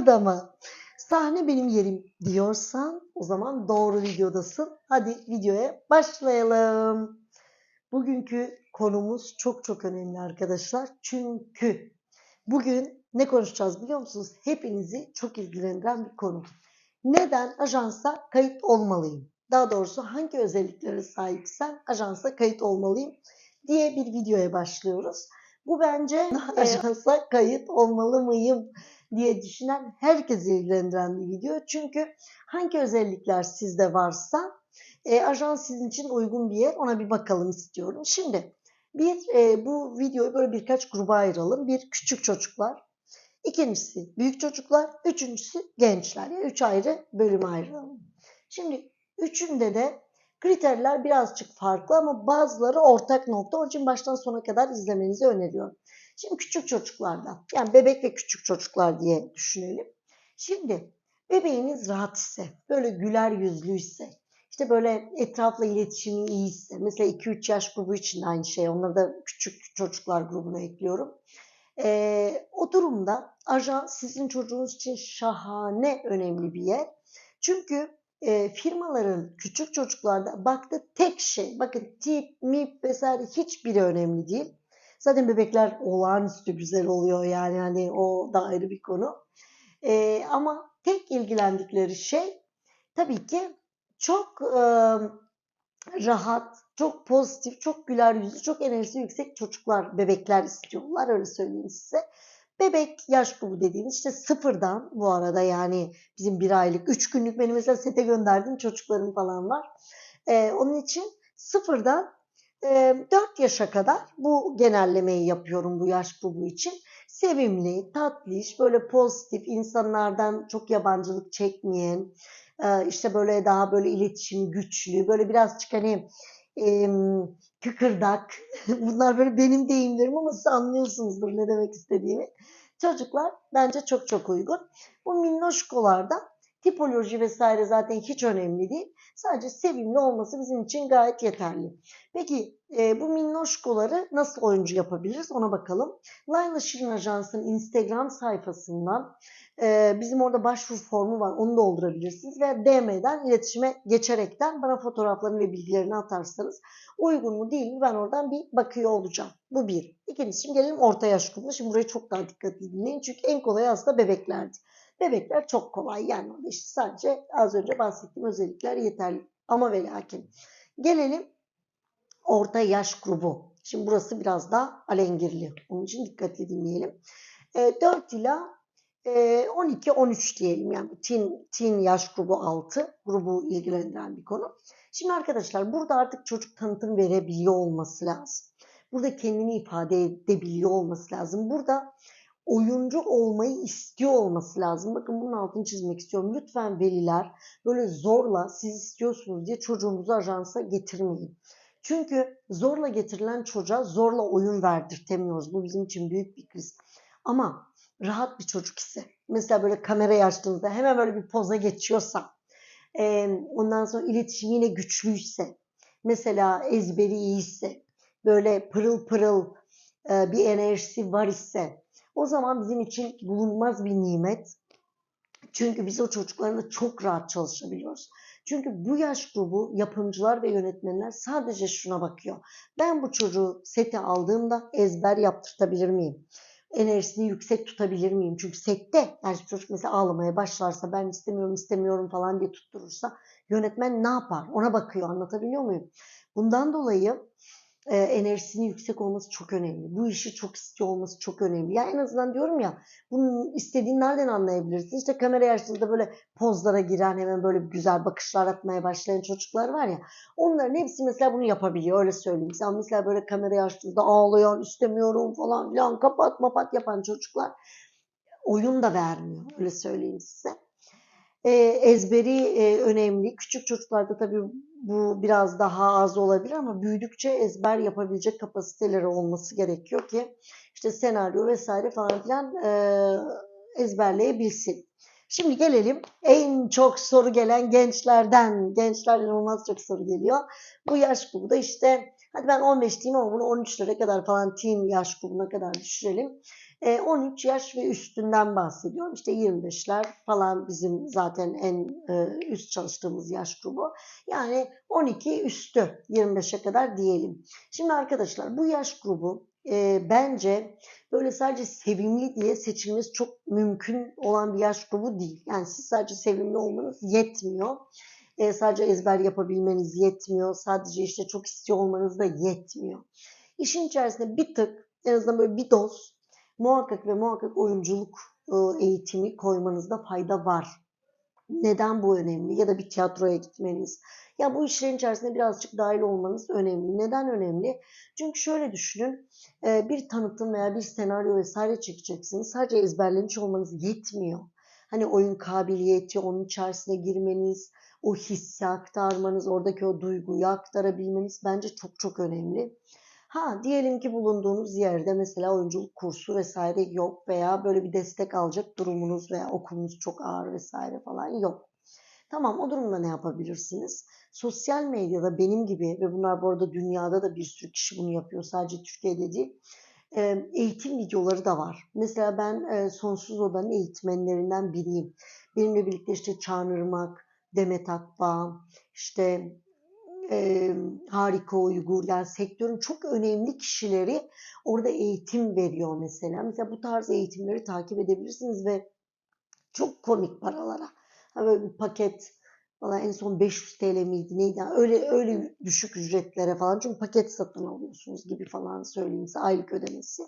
burada mı? Sahne benim yerim diyorsan o zaman doğru videodasın. Hadi videoya başlayalım. Bugünkü konumuz çok çok önemli arkadaşlar. Çünkü bugün ne konuşacağız biliyor musunuz? Hepinizi çok ilgilendiren bir konu. Neden ajansa kayıt olmalıyım? Daha doğrusu hangi özelliklere sahipsem ajansa kayıt olmalıyım diye bir videoya başlıyoruz. Bu bence ajansa kayıt olmalı mıyım diye düşünen herkesi ilgilendiren bir video. Çünkü hangi özellikler sizde varsa e, ajans sizin için uygun bir yer ona bir bakalım istiyorum. Şimdi bir e, bu videoyu böyle birkaç gruba ayıralım. Bir küçük çocuklar, ikincisi büyük çocuklar, üçüncüsü gençler. Yani üç ayrı bölüme ayıralım. Şimdi üçünde de kriterler birazcık farklı ama bazıları ortak nokta. Onun için baştan sona kadar izlemenizi öneriyorum. Şimdi küçük çocuklarda yani bebek ve küçük çocuklar diye düşünelim. Şimdi bebeğiniz rahat ise, böyle güler yüzlüyse, işte böyle etrafla iletişimi iyiyse, mesela 2-3 yaş grubu için aynı şey, onları da küçük çocuklar grubuna ekliyorum. Ee, o durumda ajans sizin çocuğunuz için şahane önemli bir yer. Çünkü e, firmaların küçük çocuklarda baktığı tek şey, bakın tip, mip vesaire hiçbiri önemli değil. Zaten bebekler olağanüstü güzel oluyor yani hani o da ayrı bir konu. E, ama tek ilgilendikleri şey tabii ki çok e, rahat, çok pozitif, çok güler yüzlü, çok enerjisi yüksek çocuklar, bebekler istiyorlar öyle söyleyeyim size. Bebek yaş grubu dediğimiz işte sıfırdan bu arada yani bizim bir aylık, üç günlük benim mesela sete gönderdiğim çocuklarım falan var. Ee, onun için sıfırdan e, 4 yaşa kadar bu genellemeyi yapıyorum bu yaş grubu için. Sevimli, tatlış, böyle pozitif, insanlardan çok yabancılık çekmeyen, e, işte böyle daha böyle iletişim güçlü, böyle birazcık hani e, kıkırdak. Bunlar böyle benim deyimlerim ama siz anlıyorsunuzdur ne demek istediğimi. Çocuklar bence çok çok uygun. Bu minnoşkolarda tipoloji vesaire zaten hiç önemli değil. Sadece sevimli olması bizim için gayet yeterli. Peki e, bu minnoşkoları nasıl oyuncu yapabiliriz ona bakalım. Layla Şirin Ajansı'nın Instagram sayfasından e, bizim orada başvuru formu var onu doldurabilirsiniz. Veya DM'den iletişime geçerekten bana fotoğraflarını ve bilgilerini atarsanız uygun mu değil mi ben oradan bir bakıyor olacağım. Bu bir. İkincisi şimdi gelelim orta yaş grubuna. Şimdi burayı çok daha dikkatli dinleyin. Çünkü en kolay aslında bebeklerdi. Bebekler çok kolay yani işte sadece az önce bahsettiğim özellikler yeterli. Ama ve lakin gelelim orta yaş grubu. Şimdi burası biraz daha alengirli. Onun için dikkatli dinleyelim. E, 4 ila e, 12-13 diyelim yani teen, teen yaş grubu 6 grubu ilgilendiren bir konu. Şimdi arkadaşlar burada artık çocuk tanıtım verebiliyor olması lazım. Burada kendini ifade edebiliyor olması lazım. Burada oyuncu olmayı istiyor olması lazım. Bakın bunun altını çizmek istiyorum. Lütfen veliler böyle zorla siz istiyorsunuz diye çocuğunuzu ajansa getirmeyin. Çünkü zorla getirilen çocuğa zorla oyun verdirtemiyoruz. Bu bizim için büyük bir kriz. Ama rahat bir çocuk ise, mesela böyle kamerayı açtığınızda hemen böyle bir poza geçiyorsa, ondan sonra iletişimi yine güçlüyse, mesela ezberi iyiyse, böyle pırıl pırıl bir enerjisi var ise, o zaman bizim için bulunmaz bir nimet. Çünkü biz o çocuklarla çok rahat çalışabiliyoruz. Çünkü bu yaş grubu yapımcılar ve yönetmenler sadece şuna bakıyor. Ben bu çocuğu sete aldığımda ezber yaptırtabilir miyim? Enerjisini yüksek tutabilir miyim? Çünkü sette yani çocuk mesela ağlamaya başlarsa ben istemiyorum istemiyorum falan diye tutturursa yönetmen ne yapar? Ona bakıyor anlatabiliyor muyum? Bundan dolayı e, enerjisinin yüksek olması çok önemli. Bu işi çok istiyor olması çok önemli. Ya en azından diyorum ya bunun istediğini nereden anlayabilirsin? İşte kamera açtığında böyle pozlara giren hemen böyle güzel bakışlar atmaya başlayan çocuklar var ya. Onların hepsi mesela bunu yapabiliyor öyle söyleyeyim. Sen mesela böyle kamerayı açtığında ağlayan istemiyorum falan filan kapat mapat yapan çocuklar oyun da vermiyor öyle söyleyeyim size. E, ezberi e, önemli. Küçük çocuklarda tabii bu biraz daha az olabilir ama büyüdükçe ezber yapabilecek kapasiteleri olması gerekiyor ki işte senaryo vesaire falan filan e, ezberleyebilsin. Şimdi gelelim en çok soru gelen gençlerden. Gençlerden olmaz çok soru geliyor. Bu yaş grubu da işte hadi ben 15 diyeyim ama bunu 13'lere kadar falan teen yaş grubuna kadar düşürelim. E, 13 yaş ve üstünden bahsediyorum. İşte 25'ler falan bizim zaten en e, üst çalıştığımız yaş grubu. Yani 12 üstü 25'e kadar diyelim. Şimdi arkadaşlar bu yaş grubu e, bence böyle sadece sevimli diye seçilmesi çok mümkün olan bir yaş grubu değil. Yani siz sadece sevimli olmanız yetmiyor. E, sadece ezber yapabilmeniz yetmiyor. Sadece işte çok istiyor olmanız da yetmiyor. İşin içerisinde bir tık en azından böyle bir doz muhakkak ve muhakkak oyunculuk e, eğitimi koymanızda fayda var. Neden bu önemli? Ya da bir tiyatroya gitmeniz. Ya bu işlerin içerisinde birazcık dahil olmanız önemli. Neden önemli? Çünkü şöyle düşünün. e, Bir tanıtım veya bir senaryo vesaire çekeceksiniz. Sadece ezberlemiş olmanız yetmiyor. Hani oyun kabiliyeti, onun içerisine girmeniz, o hissi aktarmanız, oradaki o duyguyu aktarabilmeniz bence çok çok önemli. Ha diyelim ki bulunduğunuz yerde mesela oyunculuk kursu vesaire yok veya böyle bir destek alacak durumunuz veya okulunuz çok ağır vesaire falan yok. Tamam o durumda ne yapabilirsiniz? Sosyal medyada benim gibi ve bunlar bu arada dünyada da bir sürü kişi bunu yapıyor sadece Türkiye'de değil. Eğitim videoları da var. Mesela ben Sonsuz Oda'nın eğitmenlerinden biriyim. Benimle birlikte işte Çağınırmak, Demet Akbağ, işte e, harika uygur yani sektörün çok önemli kişileri orada eğitim veriyor mesela. Mesela bu tarz eğitimleri takip edebilirsiniz ve çok komik paralara. Böyle bir paket valla en son 500 TL miydi neydi? Öyle öyle düşük ücretlere falan çünkü paket satın alıyorsunuz gibi falan söyleyeyim size aylık ödemesi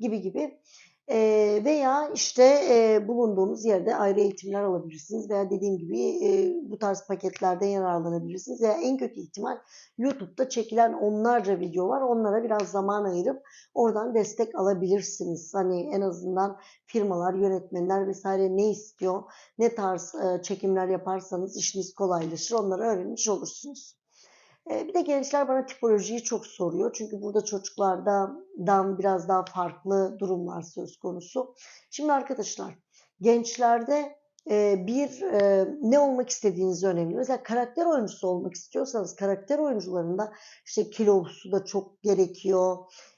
gibi gibi. E, veya işte e, bulunduğunuz yerde ayrı eğitimler alabilirsiniz veya dediğim gibi e, bu tarz paketlerden yararlanabilirsiniz veya en kötü ihtimal YouTube'da çekilen onlarca video var. Onlara biraz zaman ayırıp oradan destek alabilirsiniz. Hani en azından firmalar, yönetmenler vesaire ne istiyor, ne tarz e, çekimler yaparsanız işiniz kolaylaşır. Onları öğrenmiş olursunuz. E, bir de gençler bana tipolojiyi çok soruyor. Çünkü burada çocuklardan biraz daha farklı durumlar söz konusu. Şimdi arkadaşlar gençlerde e, bir e, ne olmak istediğiniz önemli. Mesela karakter oyuncusu olmak istiyorsanız karakter oyuncularında işte kilosu da çok gerekiyor.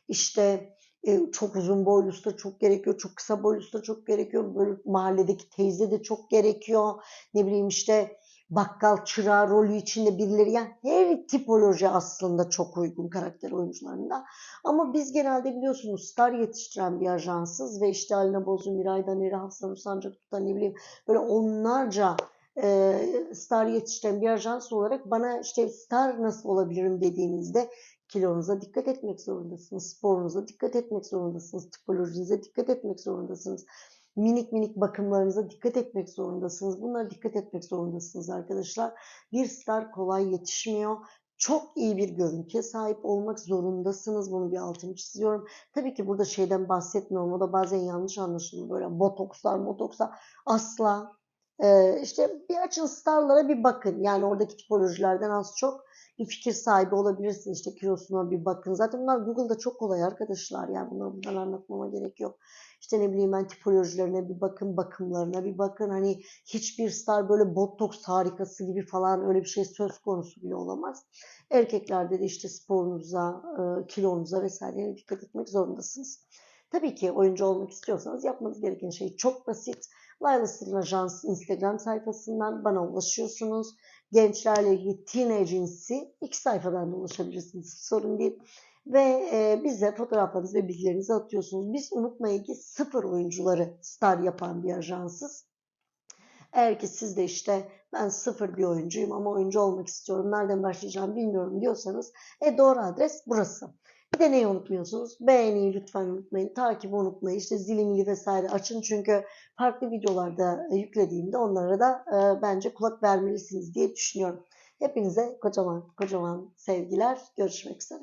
İşte e, çok uzun boylusu da çok gerekiyor. Çok kısa boylusu da çok gerekiyor. Böyle mahalledeki teyze de çok gerekiyor. Ne bileyim işte bakkal çırağı rolü içinde birileri yani her tipoloji aslında çok uygun karakter oyuncularında. Ama biz genelde biliyorsunuz star yetiştiren bir ajansız ve işte Alina Bozu, Miray Daneri, Hafsan Usancak'ta ne bileyim böyle onlarca e, star yetiştiren bir ajans olarak bana işte star nasıl olabilirim dediğinizde kilonuza dikkat etmek zorundasınız. Sporunuza dikkat etmek zorundasınız. Tipolojinize dikkat etmek zorundasınız minik minik bakımlarınıza dikkat etmek zorundasınız. Bunlara dikkat etmek zorundasınız arkadaşlar. Bir star kolay yetişmiyor. Çok iyi bir görüntüye sahip olmak zorundasınız. Bunu bir altını çiziyorum. Tabii ki burada şeyden bahsetmiyorum. O da bazen yanlış anlaşılıyor. Böyle botokslar, botokslar asla. Ee, işte bir açın starlara bir bakın. Yani oradaki tipolojilerden az çok bir fikir sahibi olabilirsiniz. İşte kilosuna bir bakın. Zaten bunlar Google'da çok kolay arkadaşlar. Yani bunları buradan anlatmama gerek yok. İşte ne bileyim ben tipolojilerine bir bakın, bakımlarına bir bakın. Hani hiçbir star böyle botoks harikası gibi falan öyle bir şey söz konusu bile olamaz. Erkeklerde de işte sporunuza, e, kilonuza vesaireye dikkat etmek zorundasınız. Tabii ki oyuncu olmak istiyorsanız yapmanız gereken şey çok basit. Layla Sırrın Ajans Instagram sayfasından bana ulaşıyorsunuz. Gençlerle ilgili Teen Agency iki sayfadan da ulaşabilirsiniz. Sorun değil ve e, bize fotoğraflarınızı ve bilgilerinizi atıyorsunuz. Biz unutmayın ki sıfır oyuncuları star yapan bir ajansız. Eğer ki siz de işte ben sıfır bir oyuncuyum ama oyuncu olmak istiyorum, nereden başlayacağım bilmiyorum diyorsanız e doğru adres burası. Bir neyi unutmuyorsunuz? Beğeniyi lütfen unutmayın. Takibi unutmayın. İşte zilimi vesaire açın. Çünkü farklı videolarda yüklediğimde onlara da e, bence kulak vermelisiniz diye düşünüyorum. Hepinize kocaman kocaman sevgiler. Görüşmek üzere.